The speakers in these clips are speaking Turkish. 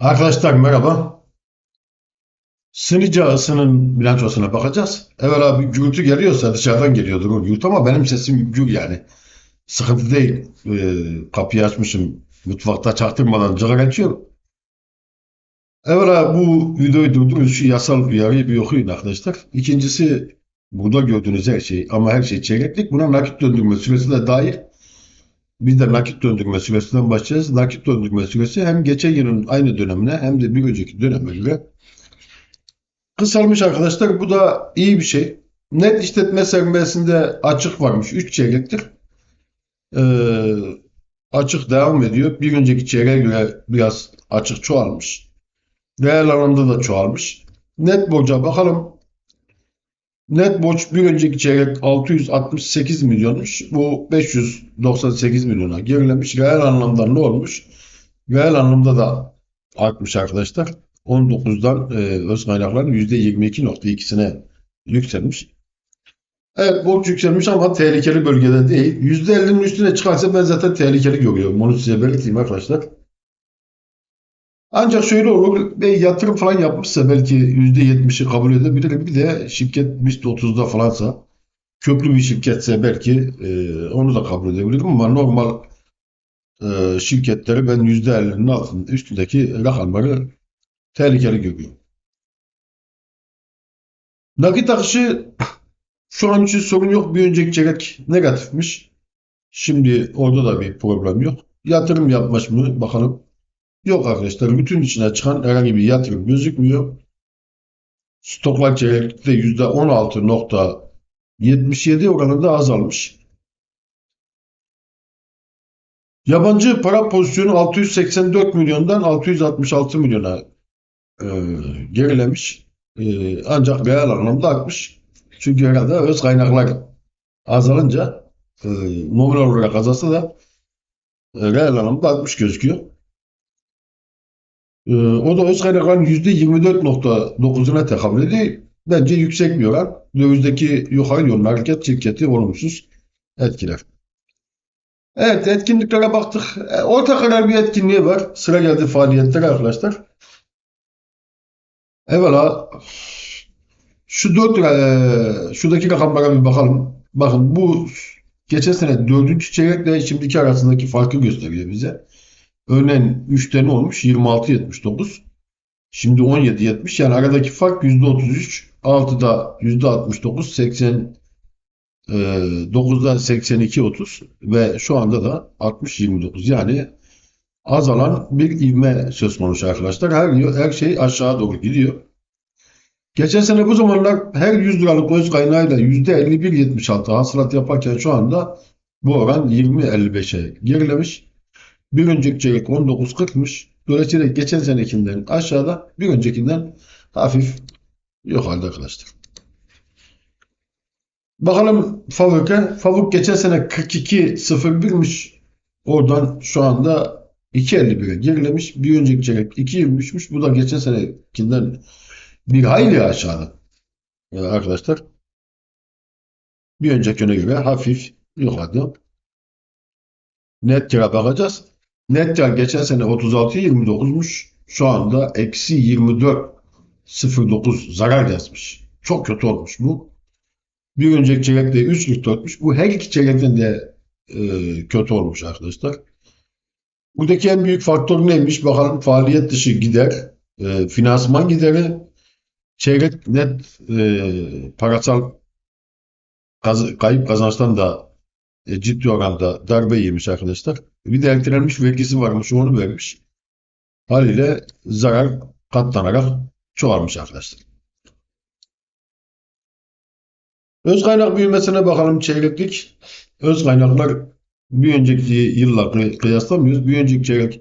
Arkadaşlar merhaba. Sınıca ısının bilançosuna bakacağız. Evvela bir gürültü geliyorsa dışarıdan geliyordur o gürültü ama benim sesim gür yani. Sıkıntı değil. Ee, kapıyı açmışım. Mutfakta çaktırmadan cıgır açıyorum. Evvela bu videoyu durdurun şu yasal uyarıyı bir okuyun arkadaşlar. İkincisi burada gördüğünüz her şey ama her şey çeyreklik. Buna nakit döndürme süresi de dahil. Biz de nakit döndürme süresinden başlayacağız. Nakit döndürme süresi hem geçen yılın aynı dönemine hem de bir önceki döneme göre kısalmış arkadaşlar. Bu da iyi bir şey. Net işletme sermayesinde açık varmış. 3 çeyrektir. Ee, açık devam ediyor. Bir önceki çeyreğe göre biraz açık çoğalmış. Reel anlamda da çoğalmış. Net borca bakalım. Net borç bir önceki çeyrek 668 milyonmuş. Bu 598 milyona gerilemiş. Reel anlamda ne olmuş? Reel anlamda da artmış arkadaşlar. 19'dan e, öz kaynakların %22.2'sine yükselmiş. Evet borç yükselmiş ama tehlikeli bölgede değil. %50'nin üstüne çıkarsa ben zaten tehlikeli görüyorum. Onu size belirteyim arkadaşlar. Ancak şöyle olur, bir yatırım falan yapmışsa belki %70'i kabul edebilirim. Bir de şirket BIST 30'da falansa, köklü bir şirketse belki e, onu da kabul edebilirim ama normal e, şirketleri ben %50'nin altında, üstündeki rakamları tehlikeli görüyorum. Nakit akışı şu an için sorun yok. Bir önceki çeyrek negatifmiş. Şimdi orada da bir problem yok. Yatırım yapmış mı? Bakalım. Yok arkadaşlar. Bütün içine çıkan herhangi bir yatırım gözükmüyor. Stoklar çeyreklikte %16.77 oranında azalmış. Yabancı para pozisyonu 684 milyondan 666 milyona e, gerilemiş. E, ancak reel anlamda artmış. Çünkü herhalde öz kaynaklar azalınca e, nominal olarak azalsa da e, reel anlamda artmış gözüküyor. E, o da öz kaynakların %24.9'una tekabül ediyor. Bence yüksek bir oran. Dövizdeki yukarı yönlü hareket şirketi olumsuz etkiler. Evet etkinliklere baktık. E, orta karar bir etkinliği var. Sıra geldi faaliyetlere arkadaşlar. Evvela şu 4 lira, e, şuradaki rakamlara bir bakalım. Bakın bu geçen sene 4. çeyrekle şimdiki arasındaki farkı gösteriyor bize. Örneğin 3'te ne olmuş? 26.79. Şimdi 17.70. Yani aradaki fark %33. 6'da %69. 80 e, 9'da 82.30 ve şu anda da 60.29. Yani azalan bir ivme söz konusu arkadaşlar. Her, her şey aşağı doğru gidiyor. Geçen sene bu zamanlar her 100 liralık öz kaynağıyla %51.76 hasılat yaparken şu anda bu oran 20.55'e gerilemiş. Bir önceki çeyrek 19.40'mış. Dolayısıyla geçen senekinden aşağıda bir öncekinden hafif yok arkadaşlar. Bakalım Favuk'a. Favuk geçen sene 42.01'miş. Oradan şu anda 2.51'e gerilemiş. Bir önceki çeyrek 2.23'müş. Bu da geçen senekinden bir hayli aşağıda. Yani arkadaşlar bir önceki göre hafif yukarıda. Net kira bakacağız. Net kar geçen sene 36.29'muş. Şu anda eksi 24.09 zarar yazmış. Çok kötü olmuş bu. Bir önceki çeyrekte 3.44'müş. Bu her iki çeyrekten de e, kötü olmuş arkadaşlar. Buradaki en büyük faktör neymiş? Bakalım faaliyet dışı gider, e, finansman gideri, çeyrek net e, parasal kayıp kazançtan da e, ciddi oranda darbe yemiş arkadaşlar. Bir de ertelenmiş vergisi varmış, onu vermiş. Haliyle zarar katlanarak çoğalmış arkadaşlar. Öz kaynak büyümesine bakalım çeyreklik. Öz kaynaklar bir önceki yılla kıy- kıyaslamıyoruz. Bir önceki çeyrek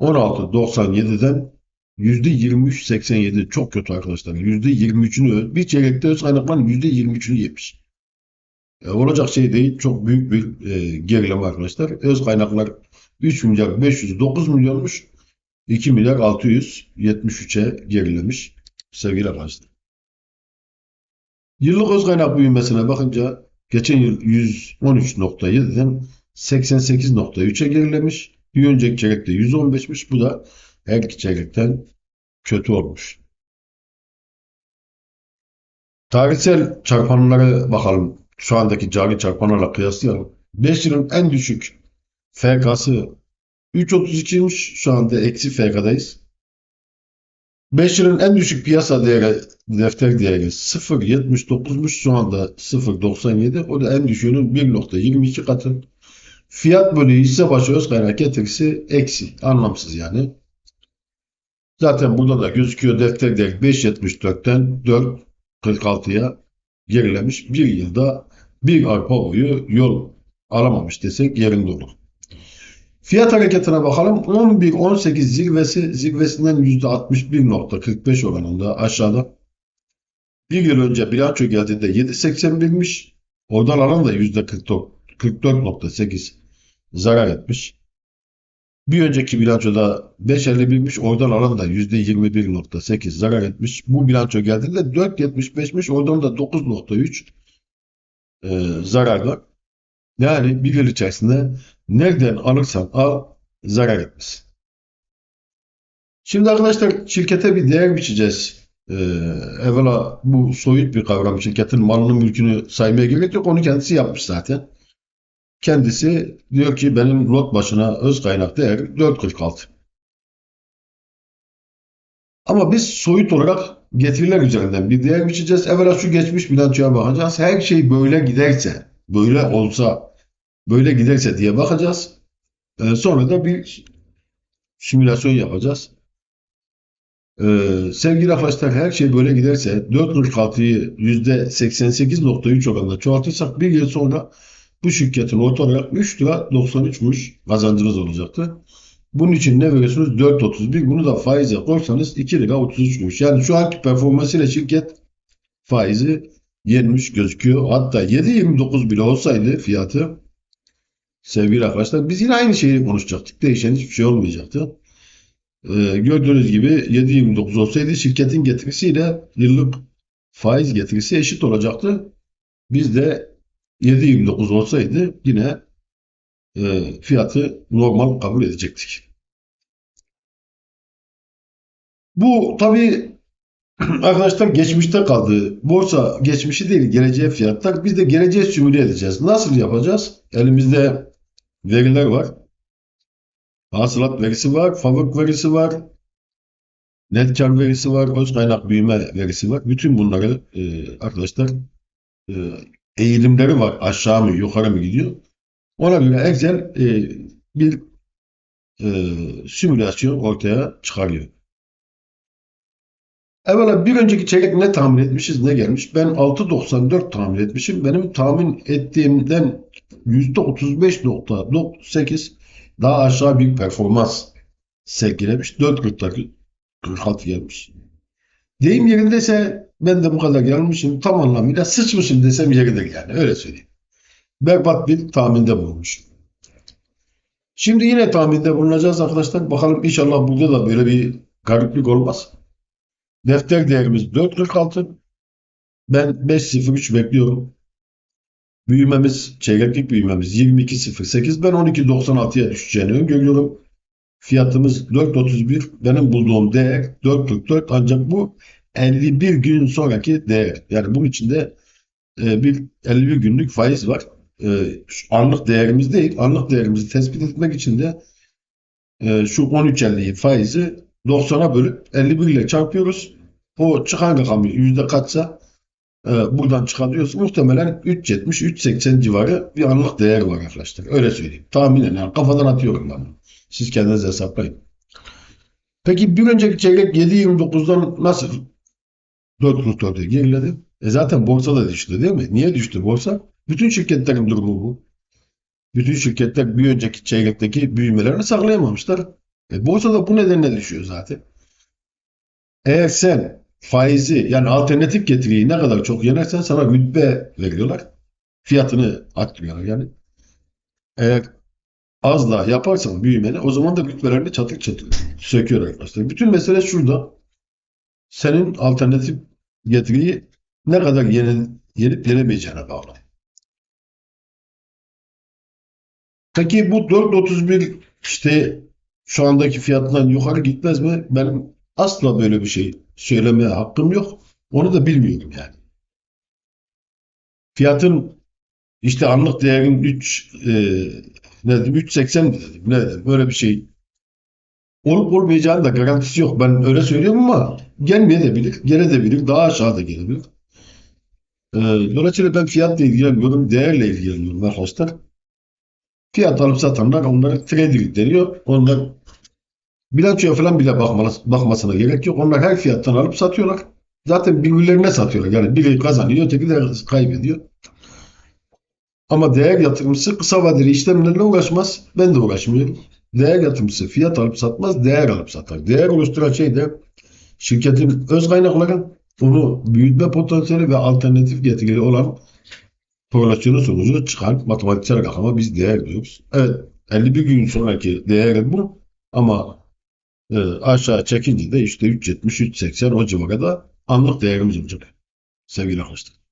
16.97'den %23.87 çok kötü arkadaşlar. %23'ünü bir çeyrekte öz kaynakların %23'ünü yemiş. E, olacak şey değil. Çok büyük bir e, gerileme arkadaşlar. Öz kaynaklar 3 milyar 509 milyonmuş. 2 milyar 673'e gerilemiş sevgili arkadaşlar. Yıllık öz kaynak büyümesine bakınca geçen yıl 113.7'den 88.3'e gerilemiş. Bir önceki çeyrekte 115'miş. Bu da her iki çeyrekten kötü olmuş. Tarihsel çarpanlara bakalım. Şu andaki cari çarpanlarla kıyaslayalım. 5 yılın en düşük FK'sı 3.32'ymiş. Şu anda eksi FK'dayız. 5 yılın en düşük piyasa değeri defter değeri 0.79'muş. Şu anda 0.97. O da en düşüğünün 1.22 katı. Fiyat bölü hisse başı öz kaynak getirisi eksi. Anlamsız yani. Zaten burada da gözüküyor defter değeri 5.74'ten 4.46'ya gerilemiş. Bir yılda bir arpa boyu yol alamamış desek yerinde olur. Fiyat hareketine bakalım. 11-18 zirvesi zirvesinden %61.45 oranında aşağıda. Bir yıl önce bilanço geldiğinde 7.81'miş. Oradan alan da %44.8 zarar etmiş. Bir önceki bilançoda 5.51'miş. Oradan alan da %21.8 zarar etmiş. Bu bilanço geldiğinde 4.75'miş. Oradan da 9.3 e, zararla. Yani bir yıl içerisinde nereden alırsan al zarar etmez. Şimdi arkadaşlar şirkete bir değer biçeceğiz. Ee, evvela bu soyut bir kavram. Şirketin malını mülkünü saymaya gerek yok. Onu kendisi yapmış zaten. Kendisi diyor ki benim lot başına öz kaynak değeri 4.46. Ama biz soyut olarak getiriler üzerinden bir değer biçeceğiz. Evvela şu geçmiş bilançoya bakacağız. Her şey böyle giderse, böyle olsa, böyle giderse diye bakacağız. Ee, sonra da bir simülasyon yapacağız. Ee, sevgili arkadaşlar her şey böyle giderse 4.46'yı %88.3 oranında çoğaltırsak bir yıl sonra bu şirketin orta olarak 3 lira 93'müş kazancınız olacaktı. Bunun için ne veriyorsunuz? 4.31. Bunu da faize koysanız 2 lira 33'müş. Yani şu anki performansıyla şirket faizi yenmiş gözüküyor. Hatta 7.29 bile olsaydı fiyatı sevgili arkadaşlar biz yine aynı şeyi konuşacaktık. Değişen hiçbir şey olmayacaktı. Ee, gördüğünüz gibi 7.29 olsaydı şirketin getirisiyle yıllık faiz getirisi eşit olacaktı. Biz de 7.29 olsaydı yine e, fiyatı normal kabul edecektik. Bu tabii arkadaşlar geçmişte kaldı. Borsa geçmişi değil geleceğe fiyatlar. Biz de geleceğe simüle edeceğiz. Nasıl yapacağız? Elimizde veriler var. Hasılat verisi var, fabrik verisi var, net kar verisi var, öz kaynak büyüme verisi var. Bütün bunları e, arkadaşlar e, eğilimleri var. Aşağı mı, yukarı mı gidiyor? Göre Excel e, bir e, simülasyon ortaya çıkarıyor. Evvela bir önceki çeyrek ne tahmin etmişiz ne gelmiş? Ben 6.94 tahmin etmişim. Benim tahmin ettiğimden %35.8 daha aşağı bir performans sergilemiş. 4.46 gelmiş. Deyim yerindeyse ben de bu kadar gelmişim. Tam anlamıyla sıçmışım desem yeridir yani. Öyle söyleyeyim. Berbat bir tahminde bulunmuş. Şimdi yine tahminde bulunacağız arkadaşlar. Bakalım inşallah burada da böyle bir gariplik olmaz. Defter değerimiz 4.46. Ben 5.03 bekliyorum. Büyümemiz, çeyreklik büyümemiz 22.08. Ben 12.96'ya düşeceğini öngörüyorum. Fiyatımız 4.31. Benim bulduğum değer 4.44. Ancak bu 51 gün sonraki değer. Yani bunun içinde e, bir 51 günlük faiz var. E, anlık değerimiz değil. Anlık değerimizi tespit etmek için de e, şu 13.50'yi faizi 90'a bölüp 51 ile çarpıyoruz. O çıkan rakamı yüzde kaçsa e, buradan çıkarıyoruz. Muhtemelen 3.70, 3.80 civarı bir anlık değer var arkadaşlar. Öyle söyleyeyim. Tahminen yani kafadan atıyorum ben. Siz kendiniz hesaplayın. Peki bir önceki çeyrek 7.29'dan nasıl 4.44'e geriledi? E zaten borsa da düştü değil mi? Niye düştü borsa? Bütün şirketlerin durumu bu. Bütün şirketler bir önceki çeyrekteki büyümelerini saklayamamışlar. E, borsa da bu nedenle düşüyor zaten. Eğer sen faizi yani alternatif getiriyi ne kadar çok yenersen sana rütbe veriyorlar. Fiyatını arttırıyorlar yani. Eğer az daha yaparsan büyümeni o zaman da rütbelerini çatır çatır söküyor arkadaşlar. Bütün mesele şurada. Senin alternatif getiriyi ne kadar yenip, yenemeyeceğine bağlı. Peki bu 4.31 işte şu andaki fiyatından yukarı gitmez mi? Benim asla böyle bir şey söylemeye hakkım yok. Onu da bilmiyorum yani. Fiyatın işte anlık değerin 3 e, ne dedim 3.80 mi dedim ne böyle bir şey olup olmayacağının da garantisi yok. Ben öyle söylüyorum ama gelmeyebilir, gelebilir, daha aşağıda gelebilir. E, dolayısıyla ben fiyatla ilgileniyorum, değerle ilgileniyorum arkadaşlar. Fiyat alıp satanlar onlara trader deniyor. Onlar bilançoya falan bile bakmasına gerek yok. Onlar her fiyattan alıp satıyorlar. Zaten birbirlerine satıyorlar. Yani biri kazanıyor, öteki de kaybediyor. Ama değer yatırımcısı kısa vadeli işlemlerle uğraşmaz. Ben de uğraşmıyorum. Değer yatırımcısı fiyat alıp satmaz, değer alıp satar. Değer oluşturan şey de şirketin öz kaynakları, onu büyütme potansiyeli ve alternatif getirileri olan korelasyonu sonucu çıkan matematiksel rakama biz değer diyoruz. Evet 51 gün sonraki değeri bu ama e, aşağı çekince de işte 3.70, 3.80 o civarda anlık değerimiz olacak sevgili arkadaşlar.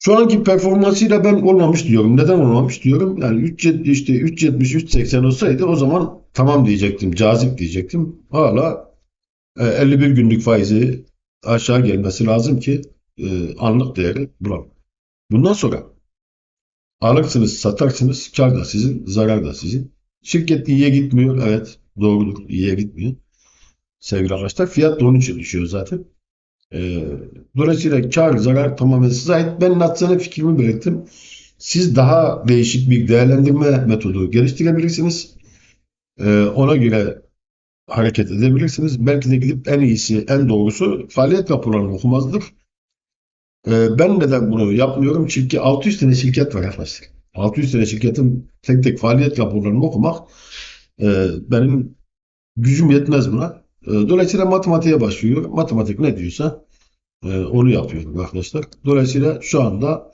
Şu anki performansıyla ben olmamış diyorum. Neden olmamış diyorum? Yani 3, işte 3.70, 3.80 olsaydı o zaman tamam diyecektim, cazip diyecektim. Hala e, 51 günlük faizi aşağı gelmesi lazım ki e, anlık değeri bulalım. Bundan sonra alırsınız, satarsınız, kar da sizin, zarar da sizin. Şirket iyiye gitmiyor, evet doğrudur, iyiye gitmiyor. Sevgili arkadaşlar, fiyat da onun için düşüyor zaten. Ee, dolayısıyla kar, zarar tamamen size ait. Ben naçizane fikrimi belirttim. Siz daha değişik bir değerlendirme metodu geliştirebilirsiniz. Ee, ona göre hareket edebilirsiniz. Belki de gidip en iyisi, en doğrusu faaliyet raporlarını okumazdır. Ee, ben neden bunu yapmıyorum? Çünkü 600 tane şirket var arkadaşlar. 600 tane şirketin tek tek faaliyet raporlarını okumak e, benim gücüm yetmez buna. E, dolayısıyla matematiğe başlıyorum. Matematik ne diyorsa e, onu yapıyorum arkadaşlar. Dolayısıyla şu anda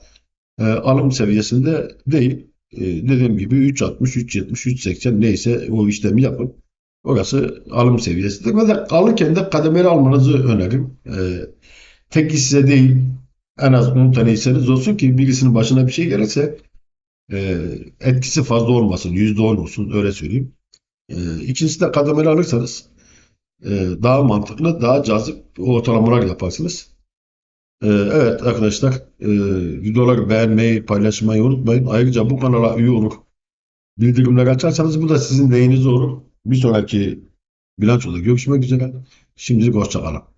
alım seviyesinde değil. Dediğim gibi 3.60, 3.70, 3.80 neyse o işlemi yapın. Orası alım seviyesidir. Ve de alırken de kademeli almanızı öneririm. Tek hisse değil en az 10 tane olsun ki birisinin başına bir şey gelirse e, etkisi fazla olmasın. %10 olsun öyle söyleyeyim. E, ikincisi de kademeli alırsanız e, daha mantıklı, daha cazip ortalamalar yaparsınız. E, evet arkadaşlar e, videoları beğenmeyi, paylaşmayı unutmayın. Ayrıca bu kanala üye olur. Bildirimleri açarsanız bu da sizin lehinize olur. Bir sonraki bilançoda görüşmek üzere. Şimdilik hoşçakalın.